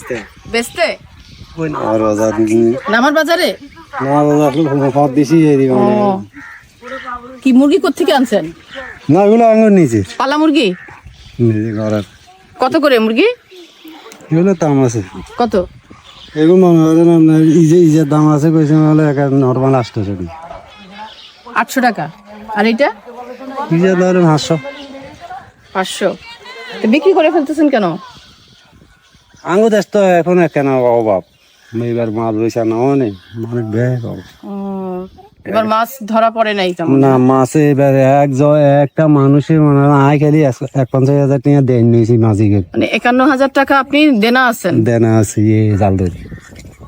বেচতে। বেচতে? আর বাজার নামার বাজারে? না বাজার পথ বেশি কি মুরগি আনছেন? না পালা মুরগি? নিজে কত করে মুরগি? এগুলো দাম আছে। কত? এগুলো মনে করেন আপনার ইজে ইজের দাম আছে কইছে হলে এক নর্মাল আসতে টাকা আটশো টাকা। আর ধরেন হাঁসশো পাঁচশো। তো বিক্রি করে ফেলতেছেন কেন? দেশ তো এখন কেন অভাব? এবার মাছ বৈশা না অনেক অনেক ব্যাগ ও, এবার মাছ ধরা পড়ে নাই তেমন না মাছে এবার এক জ- একটা মানুষের মনে হয় আয় খালি এক- এক পঞ্চাশ হাজার টাকা দেন নিয়েছি মাঝিকে। মানে একান্ন হাজার টাকা আপনি দেনা আছেন? দেন আছে ইয়ে জাল ধরি।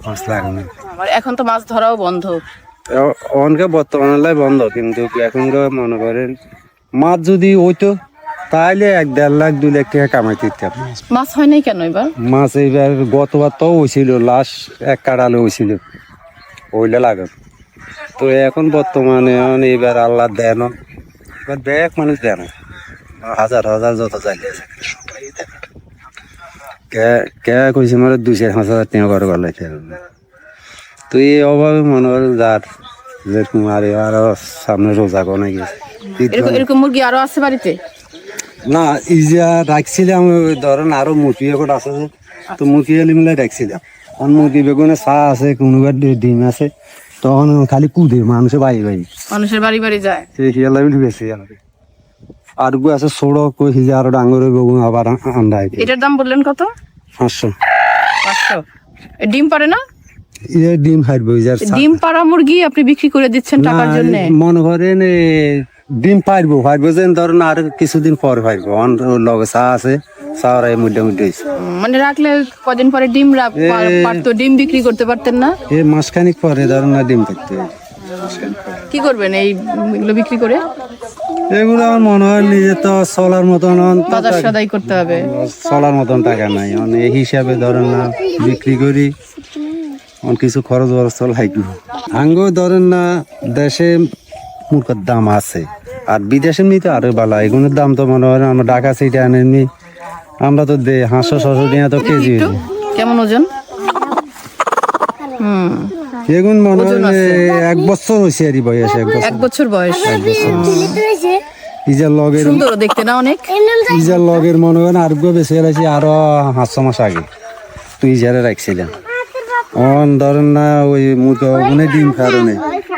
মাছ লাগে না। এখন তো মাছ ধরাও বন্ধ। অনকে বর্তমানে বন্ধ কিন্তু এখনকার মনে করেন মাছ যদি হইতো তাহলে এক দেড় লাখ দুই লাখ টাকা কামাইতে দিতাম মাছ হয় নাই কেন এবার? মাছ এইবার গতবার তো হয়েছিল লাস্ট এক কাটালে হয়েছিল। ওইলে লাগে। তো এখন বর্তমানে এখন এইবার আল্লাহ দেন এবার ব্যাগ মানুষ দেন হাজার হাজার যত চাইলে কে কে কইছে মানে দুই চার পাঁচ হাজার টাকা করে গেলে তো এই অভাবে মনে হয় যার যেরকম আর আরও সামনে রোজা কোনে গেছে। এরকম মুরগি আরও আছে বাড়িতে? না ইজা রাখছিলাম ধরেন আরও মুরগি এখন আছে তো মুরগি এলি মিলে রাখছিলাম এখন মুরগি বেগুনে চা আছে কোনোবার ডিম আছে তখন খালি কুদে মানুষে বাই বাই মানুষের বাড়ি বাড়ি যায়। সে হিয়ালা বিলি বেশি আর আর গু আছে সোড়ো কই হিজা আরও ডাঙ্গরে বেগুন আবার আন্ডা এটার দাম বললেন কত? পাঁচশো। পাঁচশো। ডিম পারে না? ইয়ে ডিম চা- ডিম পাড়া মুরগি আপনি বিক্রি করে দিচ্ছেন টাকার জন্য? মনে করেন ডিম পারব পারব যে ধরেন আর কিছুদিন পর পারব অন লগে চা আছে চা এই মধ্যে মধ্যে মানে রাখলে কদিন পরে ডিম পারতো ডিম বিক্রি করতে পারতেন না? এ মাসখানিক পরে ধরেন না ডিম থাকতে কি করবেন এই এগুলো বিক্রি করে? এগুলো আমার মনে হয় নিজে তো চলার মতন বাজার সদাই করতে হবে। চলার মতন টাকা নাই। অন এই হিসাবে ধরেন না বিক্রি করি অন কিছু খরচ বরচ লাগবে আঙ্গো ধরেন না দেশে মূর্খের দাম আছে। আর বিদেশে নিতে আরও ভালো এগুলোর দাম তো মনে হয় আমরা ঢাকা সিটে আনেননি। আমরা তো দে হাঁসশো ছশো টাকা তো কেজি কেমন ওজন? হুম। এগুন মনে হয় এক বছর হয়েছে আর বয়স এক বছর। এক বছর বয়স। ইজার লগের সুন্দর দেখতে না অনেক? ইজার লগের মনে করেন আর গো বেশি রাখছি আরও পাঁচশো মাস আগে। তুই ইজারে রাখছিলাম। অন ধরেন না ওই ওখানে ডিম কারণে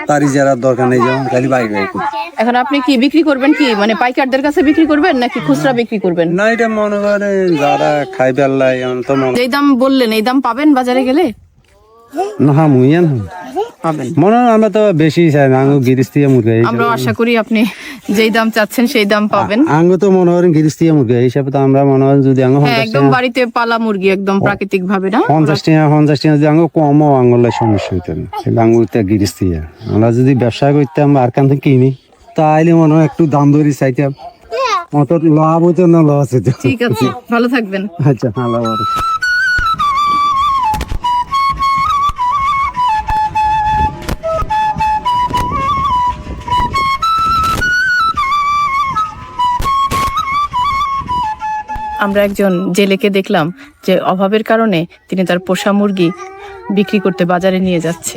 তার ইজারার দরকার নেই যেমন খালি বাইক বাইক এখন আপনি কি বিক্রি করবেন কি? মানে পাইকারদের কাছে বিক্রি করবেন নাকি খুচরা বিক্রি করবেন? না এটা মনে করে যারা খাই তো যেই দাম বললেন এই দাম পাবেন বাজারে গেলে? না মুইয়া না পাবেন। মনে হয় আমরা তো বেশি চাই না আঙ্গু মুরগা আমরা আশা করি আপনি যেই দাম চাচ্ছেন সেই দাম পাবেন। আঙ্গু তো মনে গিরিস্তিয়া মুরগা হিসাবে তো আমরা মনে হয় যদি আঙ্গু হ্যাঁ একদম বাড়িতে পালা মুরগি একদম প্রাকৃতিক ভাবে না? পঞ্চাশ টাকা পঞ্চাশ টাকা যদি আঙ্গু কমও আঙ্গুলের সমস্যা হইতো না। কিন্তু আঙ্গুরটা গিরিস্তিয়া আমরা যদি ব্যবসা করতাম আর কান থেকে কিনি তাইলে মনে হয় একটু দাম ধরি চাইতাম। অত লাভ হইতো না লস হইতো। ঠিক আছে ভালো থাকবেন। আচ্ছা ভালো ভালো। আমরা একজন জেলেকে দেখলাম যে অভাবের কারণে তিনি তার পোষা মুরগি বিক্রি করতে বাজারে নিয়ে যাচ্ছে।